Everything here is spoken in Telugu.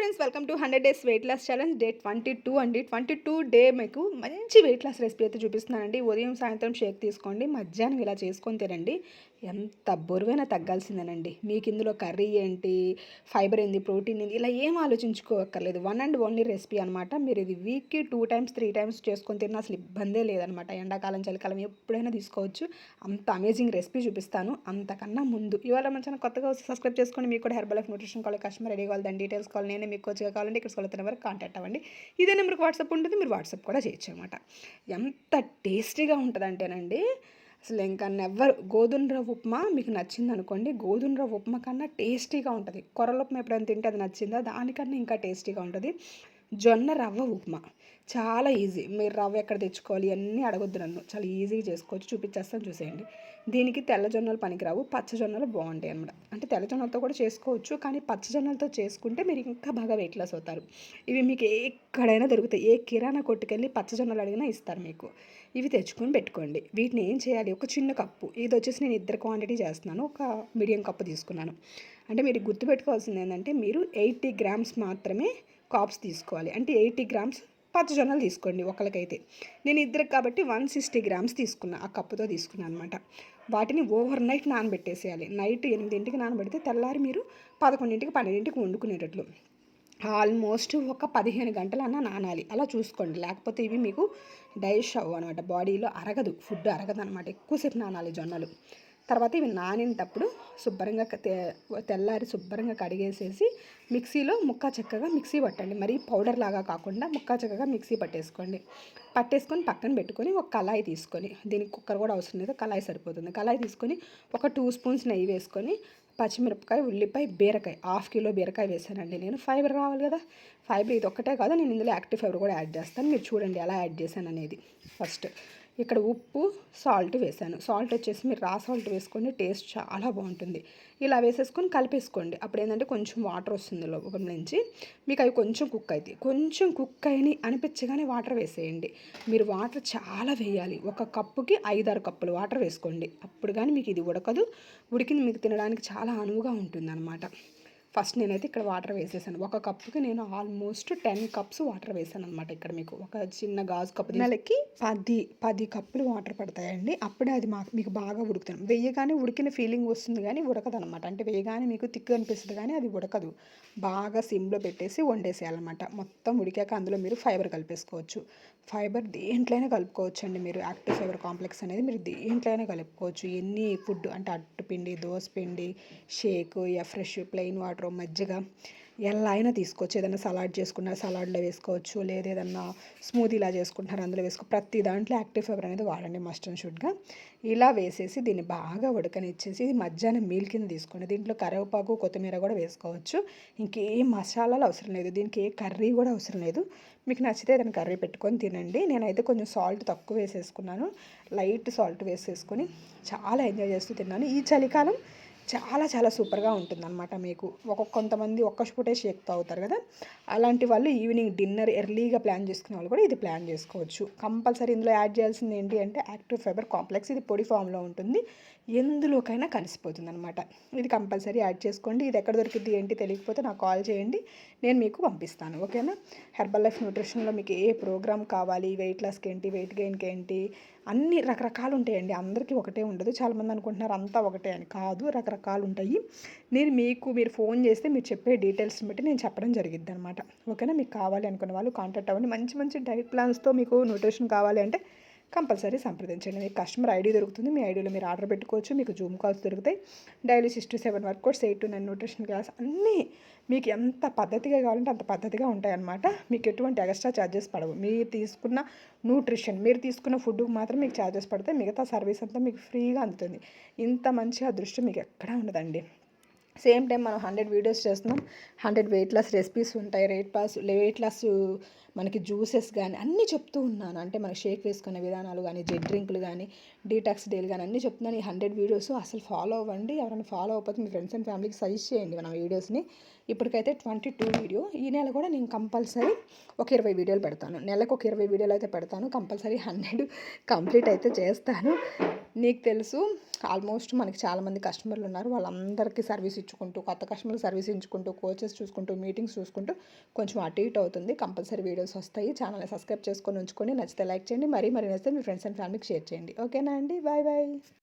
Friends welcome to hundred days weight loss challenge day twenty two అండి. ట్వంటీ టూ డే మీకు మంచి వెయిట్ లాస్ రెసిపీ అయితే చూపిస్తున్నానండి. ఉదయం సాయంత్రం షేక్ తీసుకోండి. మధ్యాహ్నం ఇలా చేసుకొని తినండి. ఎంత బరువైనా తగ్గాల్సిందేనండి. మీకు ఇందులో కర్రీ ఏంటి? ఫైబర్ ఏంది? ప్రోటీన్ ఏంది? ఇలా ఏం ఆలోచించుకోక్కర్లేదు. వన్ అండ్ ఓన్లీ రెసిపీ అనమాట మీరు ఇది వీక్కి టూ టైమ్స్ త్రీ టైమ్స్ చేసుకొని తిన్న అసలు ఇబ్బందే లేదనమాట ఎండాకాలం చలికాలం ఎప్పుడైనా తీసుకోవచ్చు. అంత అమేజింగ్ రెసిపీ చూపిస్తాను. అంతకన్నా ముందు. ఇవాళ మంచిగా కొత్తగా వచ్చి సబ్స్క్రైబ్ చేసుకోండి మీకు కూడా హెర్బల్ లైఫ్ న్యూట్రిషన్ కావాలి కస్టమర్ రెడీ కావాలి దాని డీటెయిల్స్ కావాలి నేనే మీకు వచ్చి కావాలంటే ఇక్కడ స్కూల్ వరకు కాంటాక్ట్ అవ్వండి. ఇదే నెంబర్కి వాట్సాప్ ఉంటుంది. మీరు వాట్సాప్ కూడా చేయొచ్చు అనమాట ఎంత టేస్టీగా ఉంటుందంటేనండి అసలు ఇంకా నెవర్ గోధుమ రవ్వ ఉప్మా మీకు నచ్చింది అనుకోండి. గోధుమ రవ్వ ఉప్మా కన్నా టేస్టీగా ఉంటుంది. కొర్రల ఉప్మా ఎప్పుడైనా తింటే అది నచ్చిందా? దానికన్నా ఇంకా టేస్టీగా ఉంటుంది. జొన్న రవ్వ ఉప్మా. చాలా ఈజీ. మీరు రవ్వ ఎక్కడ తెచ్చుకోవాలి అన్నీ అడగొద్దు నన్ను. చాలా ఈజీగా చేసుకోవచ్చు. చూపించేస్తాను చూసేయండి. దీనికి తెల్ల జొన్నలు పనికిరావు. పచ్చ జొన్నలు బాగుంటాయి అనమాట అంటే తెల్ల జొన్నలతో కూడా చేసుకోవచ్చు. కానీ పచ్చ జొన్నలతో చేసుకుంటే మీరు ఇంకా బాగా వెయిట్ లాస్ అవుతారు. ఇవి మీకు ఎక్కడైనా దొరుకుతాయి. ఏ కిరాణా కొట్టుకెళ్ళి పచ్చ జొన్నలు అడిగినా ఇస్తారు మీకు. ఇవి తెచ్చుకొని పెట్టుకోండి. వీటిని ఏం చేయాలి? ఒక చిన్న కప్పు. ఇది వచ్చేసి నేను ఇద్దరు క్వాంటిటీ చేస్తున్నాను. ఒక మీడియం కప్పు తీసుకున్నాను. అంటే మీరు గుర్తుపెట్టుకోవాల్సింది ఏంటంటే మీరు ఎయిటీ గ్రామ్స్ మాత్రమే కాప్స్ తీసుకోవాలి. అంటే ఎయిటీ గ్రామ్స్ పచ్చజొన్నలు తీసుకోండి ఒకరికైతే నేను ఇద్దరికి కాబట్టి వన్ సిక్స్టీ గ్రామ్స్ తీసుకున్నా. ఆ కప్పుతో తీసుకున్నాను అనమాట వాటిని ఓవర్ నైట్ నానబెట్టేసేయాలి. నైట్ ఎనిమిదింటికి నానబెడితే తెల్లారి మీరు పదకొండింటికి పన్నెండింటికి వండుకునేటట్లు. ఆల్మోస్ట్ ఒక పదిహేను గంటలన్నా నానాలి. అలా చూసుకోండి. లేకపోతే ఇవి మీకు డైజెస్ట్ అవ్వు అనమాట బాడీలో అరగదు. ఫుడ్ అరగదు అనమాట ఎక్కువసేపు నానాలి జొన్నలు. తర్వాత ఇవి నానినప్పుడు శుభ్రంగా తెల్లారి శుభ్రంగా కడిగేసేసి మిక్సీలో ముక్క చక్కగా మిక్సీ పట్టండి. మరి పౌడర్ లాగా కాకుండా ముక్క చక్కగా మిక్సీ పట్టేసుకోండి. పట్టేసుకొని పక్కన పెట్టుకొని ఒక కళాయి తీసుకొని దీనికి కుక్కర్ కూడా అవసరం లేదు. కళాయి సరిపోతుంది. కళాయి తీసుకొని ఒక టూ స్పూన్స్ నెయ్యి వేసుకొని పచ్చిమిరపకాయ ఉల్లిపాయ బీరకాయ హాఫ్ కిలో బీరకాయ వేసానండి నేను. ఫైబర్ రావాలి కదా. ఫైబర్ ఇది ఒక్కటే కాదు నేను ఇందులో యాక్టివ్ ఫైబర్ కూడా యాడ్ చేస్తాను. మీరు చూడండి ఎలా యాడ్ చేశాను అనేది. ఫస్ట్ ఇక్కడ ఉప్పు సాల్ట్ వేసాను సాల్ట్ వచ్చేసి మీరు రా సాల్ట్ వేసుకోండి టేస్ట్ చాలా బాగుంటుంది. ఇలా వేసేసుకొని కలిపేసుకోండి. అప్పుడు ఏంటంటే కొంచెం వాటర్ వస్తుంది లోపల నుంచి. మీకు అవి కొంచెం కుక్ అవుతాయి కొంచెం కుక్ అయినాయి అనిపించగానే వాటర్ వేసేయండి. మీరు వాటర్ చాలా వేయాలి. ఒక కప్పుకి ఐదారు కప్పులు వాటర్ వేసుకోండి. అప్పుడు కానీ మీకు ఇది ఉడకదు. ఉడికింది మీకు తినడానికి చాలా అనువుగా ఉంటుంది అనమాట ఫస్ట్ నేనైతే ఇక్కడ వాటర్ వేసేసాను. ఒక కప్పుకి నేను ఆల్మోస్ట్ టెన్ కప్స్ వాటర్ వేసాను అనమాట ఇక్కడ మీకు. ఒక చిన్న గాజు కప్పు నెలకి పది పది కప్పులు వాటర్ పడతాయండి. అప్పుడే అది మాకు మీకు బాగా ఉడుకుతాను వేయగానే ఉడికిన ఫీలింగ్ వస్తుంది కానీ ఉడకదు అనమాట అంటే వేయగానే మీకు తిక్కు అనిపిస్తుంది కానీ అది ఉడకదు. బాగా సిమ్లో పెట్టేసి వండేసేయాలన్నమాట. మొత్తం ఉడికాక అందులో మీరు ఫైబర్ కలిపేసుకోవచ్చు. ఫైబర్ దేంట్లోనే కలుపుకోవచ్చు అండి మీరు. యాక్టివ్ ఫైబర్ కాంప్లెక్స్ అనేది మీరు దేంట్లోనే కలుపుకోవచ్చు. ఎన్ని ఫుడ్ అంటే అట్టుపిండి పిండి షేక్ ఫ్రెష్ ప్లెయిన్ వాటర్ మజ్జిగ ఎలా అయినా తీసుకోవచ్చు. ఏదైనా సలాడ్ చేసుకున్నా సలాడ్లో వేసుకోవచ్చు. లేదా ఏదన్నా స్మూదీలా చేసుకుంటున్నారు అందులో వేసుకో ప్రతి దాంట్లో యాక్టివ్ ఫైబర్ అనేది వాడండి మస్ట్ అండ్ షుడ్గా. ఇలా వేసేసి దీన్ని బాగా ఉడకనిచ్చేసి మధ్యాహ్నం మీల్ కింద తీసుకోండి. దీంట్లో కరివేపాకు కొత్తిమీర కూడా వేసుకోవచ్చు. ఇంకేం మసాలాలు అవసరం లేదు. దీనికి ఏ కర్రీ కూడా అవసరం లేదు. మీకు నచ్చితే ఏదైనా కర్రీ పెట్టుకొని తినండి. నేనైతే కొంచెం సాల్ట్ తక్కువ వేసేసుకున్నాను. లైట్ సాల్ట్ వేసేసుకొని చాలా ఎంజాయ్ చేస్తూ తిన్నాను. ఈ చలికాలం చాలా చాలా సూపర్గా ఉంటుందన్నమాట మీకు. ఒక కొంతమంది ఒక్క పూటే షేక్ తాగుతారు కదా. అలాంటి వాళ్ళు ఈవినింగ్ డిన్నర్ ఎర్లీగా ప్లాన్ చేసుకునే వాళ్ళు కూడా ఇది ప్లాన్ చేసుకోవచ్చు. కంపల్సరీ ఇందులో యాడ్ చేయాల్సింది ఏంటి అంటే యాక్టివ్ ఫైబర్ కాంప్లెక్స్. ఇది పొడి ఫామ్లో ఉంటుంది. ఎందులోకైనా కలిసిపోతుంది అనమాట ఇది కంపల్సరీ యాడ్ చేసుకోండి. ఇది ఎక్కడ దొరికింది ఏంటి తెలియకపోతే నాకు కాల్ చేయండి. నేను మీకు పంపిస్తాను. ఓకేనా? హెర్బల్ లైఫ్ న్యూట్రిషన్లో మీకు ఏ ప్రోగ్రామ్ కావాలి? వెయిట్ లాస్కి ఏంటి? వెయిట్ గెయిన్కి ఏంటి? అన్ని రకరకాలు ఉంటాయండి. అందరికీ ఒకటే ఉండదు. చాలామంది అనుకుంటున్నారు అంతా ఒకటే అని. కాదు రకరకాలు ఉంటాయి. నేను మీకు మీరు ఫోన్ చేస్తే మీరు చెప్పే డీటెయిల్స్ని బట్టి నేను చెప్పడం జరిగిద్ది అనమాట ఓకేనా? మీకు కావాలి అనుకున్న వాళ్ళు కాంటాక్ట్ అవ్వండి. మంచి మంచి డైట్ ప్లాన్స్తో మీకు న్యూట్రిషన్ కావాలి అంటే కంపల్సరీ సంప్రదించండి. మీకు కస్టమర్ ఐడి దొరుకుతుంది మీ ఐడిలో మీరు ఆర్డర్ పెట్టుకోవచ్చు మీకు జూమ్ కాల్స్ దొరుకుతాయి. Daily six to seven workouts eight to nine nutrition class అన్నీ మీకు ఎంత పద్ధతిగా కావాలంటే అంత పద్ధతిగా ఉంటాయన్నమాట. మీకు ఎటువంటి ఎక్స్ట్రా ఛార్జెస్ పడవు. మీరు తీసుకున్న న్యూట్రిషన్ మీరు తీసుకున్న ఫుడ్కి మాత్రం మీకు ఛార్జెస్ పడతాయి. మిగతా సర్వీస్ అంతా మీకు ఫ్రీగా అందుతుంది. ఇంత మంచి అదృష్టం మీకు ఎక్కడా ఉండదండి. సేమ్ టైం మనం హండ్రెడ్ వీడియోస్ చేస్తున్నాం. హండ్రెడ్ వెయిట్ లాస్ రెసిపీస్ ఉంటాయి. రేట్ పాస్ వెయిట్ లాస్ మనకి జ్యూసెస్ కానీ అన్నీ చెప్తూ ఉన్నాను. అంటే మనకి షేక్ వేసుకునే విధానాలు కానీ జెడ్ డ్రింకులు కానీ డీటాక్స్ డేలు కానీ అన్నీ చెప్తున్నాను. ఈ హండ్రెడ్ వీడియోస్ అసలు ఫాలో అవ్వండి. ఎవరైనా ఫాలో అవ్వకపోతే మీ ఫ్రెండ్స్ అండ్ ఫ్యామిలీకి సజెస్ట్ చేయండి మన వీడియోస్ని. ఇప్పటికైతే ట్వంటీ టూ వీడియో. ఈ నెల కూడా నేను కంపల్సరీ ఒక ఇరవై వీడియోలు పెడతాను. నెలకు ఒక ఇరవై వీడియోలు అయితే పెడతాను. కంపల్సరీ హండ్రెడ్ కంప్లీట్ అయితే చేస్తాను. నీకు తెలుసు ఆల్మోస్ట్ మనకి చాలామంది కస్టమర్లు ఉన్నారు. వాళ్ళందరికీ సర్వీస్ ఇచ్చుకుంటూ కొత్త కస్టమర్లు సర్వీస్ ఇచ్చుకుంటూ కోచెస్ చూసుకుంటూ మీటింగ్స్ చూసుకుంటూ కొంచెం అటు ఇటు అవుతుంది. కంపల్సరీ వీడియోస్ వస్తాయి. ఛానల్ని సబ్స్క్రైబ్ చేసుకొని ఉంచుకొని నచ్చితే లైక్ చేయండి. మరీ మరీ నచ్చితే మీ ఫ్రెండ్స్ అండ్ ఫ్యామిలీకి షేర్ చేయండి. ఓకేనా అండి? Bye bye.